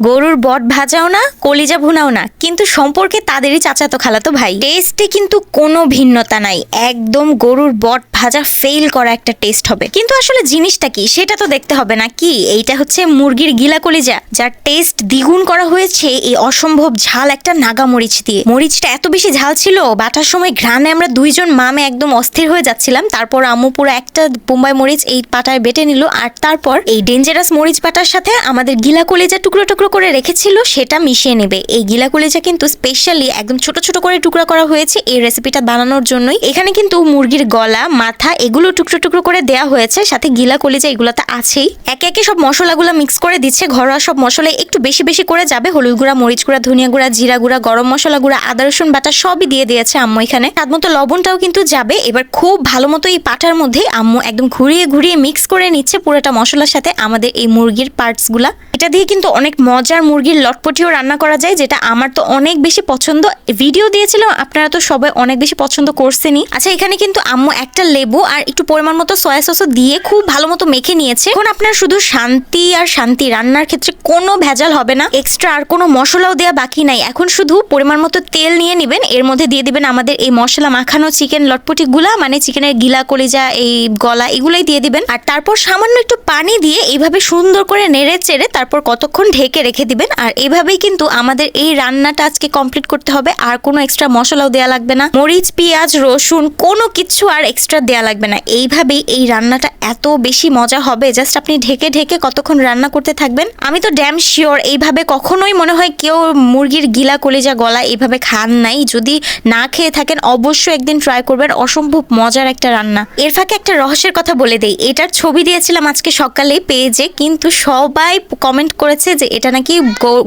গরুর বট ভাজাও না, কলিজা ভুনাও না। কিন্তু সম্পর্কে তাদেরই চাচাতো খালাতো ভাই। টেস্টে কিন্তু কোনো ভিন্নতা নাই। একদম গরুর বট ভাজা ফেল করা একটা টেস্ট হবে। কিন্তু আসলে জিনিসটা কি? সেটা তো দেখতে হবে না কি? এইটা হচ্ছে মুরগির গিলা কলিজা, যার টেস্ট দ্বিগুণ করা হয়েছে এই অসম্ভব ঝাল একটা নাগা মরিচ দিয়ে। মরিচটা এত বেশি ঝাল ছিল বাটার সময় ঘ্রাণে আমরা দুইজন মামে একদম অস্থির হয়ে যাচ্ছিলাম। তারপর আম্মু পুরো একটা বোম্বাই মরিচ এই পাটায় বেটে নিল। আর তারপর এই ডেঞ্জারাস মরিচ পাটার সাথে আমাদের গিলা কলিজা টুকরো টুকরো করে রেখেছিল, সেটা মিশিয়ে নেবে। এই গিলা কলিজা কিন্তু স্পেশালি একদম ছোট ছোট করে টুকরা করা হয়েছে এই রেসিপিটা বানানোর জন্যই। এখানে কিন্তু মুরগির গলা, মাথা, এগুলো টুকরো টুকরো করে দেয়া হয়েছে, সাথে গিলা কলিজা এগুলো তো আছেই। একে একে সব মশলাগুলো মিক্স করে দিচ্ছে, ঘরোয়া সব মশলা একটু বেশি বেশি করে যাবে। হলুদ গুঁড়া, মরিচ গুঁড়া, ধনিয়া গুঁড়া, জিরা গুঁড়া, গরম মশলা গুঁড়া, আদা, রসুন বাটা সবই দিয়ে দিয়েছে আম্মু এখানে। তার মতো লবণটাও কিন্তু যাবে। এবার খুব ভালো মতো এই পাটার মধ্যে আম্মু একদম ঘুরিয়ে ঘুরিয়ে মিক্স করে নিচ্ছে পুরোটা মশলার সাথে আমাদের এই মুরগির পার্টসগুলা। এটা দিয়ে কিন্তু অনেক মজার মুরগির লটপটিও রান্না করা যায়, যেটা আমার তো অনেক বেশি পছন্দ। ভিডিও দিয়েছিলাম, আপনারা তো সবাই অনেক বেশি পছন্দ করছেনই। আচ্ছা এখানে কিন্তু আম্মু একটা লেবু আর একটু পরিমাণ মতো সয়া সসও দিয়ে খুব ভালো মতো মেখে নিয়েছে। এখন আপনার শুধু শান্তি আর শান্তি রান্নার ক্ষেত্রে কোনো ভেজাল হবে না। এক্সট্রা আর কোনো মশলাও দেওয়া বাকি নাই। এখন শুধু পরিমাণ মতো তেল নিয়ে নেবেন, এর মধ্যে দিয়ে দিবেন আমাদের এই মশলা মাখানো চিকেন লটপটি গুলা মানে চিকেনের গিলা, কলিজা, এই গলা, এগুলাই দিয়ে দিবেন। আর তারপর সামান্য একটু পানি দিয়ে এইভাবে সুন্দর করে নেড়ে চেড়ে তারপর কতক্ষণ ঢেকে রেখে দিবেন। আর এইভাবেই কিন্তু আমাদের এই রান্নাটা আজকে কমপ্লিট করতে হবে। আর কোনো এক্সট্রা মশলাও দেওয়া লাগবে না। মরিচ, পেঁয়াজ, রসুন, কোনো কিছু আর এক্সট্রা দেওয়া লাগবে না। এইভাবেই এই রান্নাটা এত বেশি মজা হবে। জাস্ট আপনি ঢেকে ঢেকে কতক্ষণ রান্না করতে থাকবেন। আমি তো ড্যাম শিওর এইভাবে কখনোই মনে হয় কেউ মুরগির গিলা, কলিজা, গলা এইভাবে খান নাই। যদি না খেয়ে থাকেন, অবশ্যই একদিন ট্রাই করবেন। অসম্ভব মজার একটা রান্না। এর ফাঁকে একটা রহস্যের কথা বলে দেই। এটার ছবি দিয়েছিলাম আজকে সকালে পেজে। কিন্তু সবাই কমেন্ট করেছে যে এটা নাকি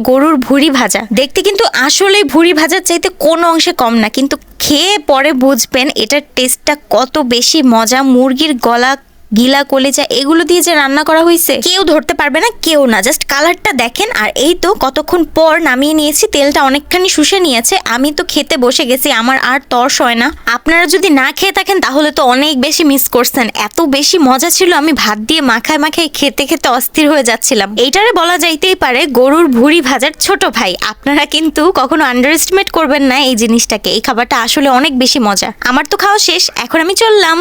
গরুর ভুড়ি ভাজা? দেখতে কিন্তু আসলে ভুড়ি ভাজার চাইতে কোনো অংশে কম না। কিন্তু খেয়ে পরে বুঝবেন, এটার টেস্টটা কত বেশি মজা। মুরগির গলা গিলা, কলেজা, এগুলো দিয়ে যে রান্না করা হয়েছে কেউ ধরতে পারবে না, কেউ না। জাস্ট কালারটা দেখেন, আর এই তো কতক্ষণ পর নামিয়ে নিয়েছি, তেলটা অনেকখানি শুষে নিয়েছে। আমি তো খেতে বসে গেছি, আমার আর তর্স হয় না। আপনারা যদি না খেয়ে থাকেন, তাহলে তো অনেক বেশি মিস করছেন। এত বেশি মজা ছিল, আমি ভাত দিয়ে মাখায় মাখায় খেতে খেতে অস্থির হয়ে যাচ্ছিলাম। এইটারে বলা যাইতেই পারে, গরুর ভুড়ি ভাজার ছোট ভাই। আপনারা কিন্তু কখনো আন্ডার এস্টিমেট করবেন না এই জিনিসটাকে, এই খাবারটা আসলে অনেক বেশি মজা। আমার তো খাওয়া শেষ, এখন আমি চললাম।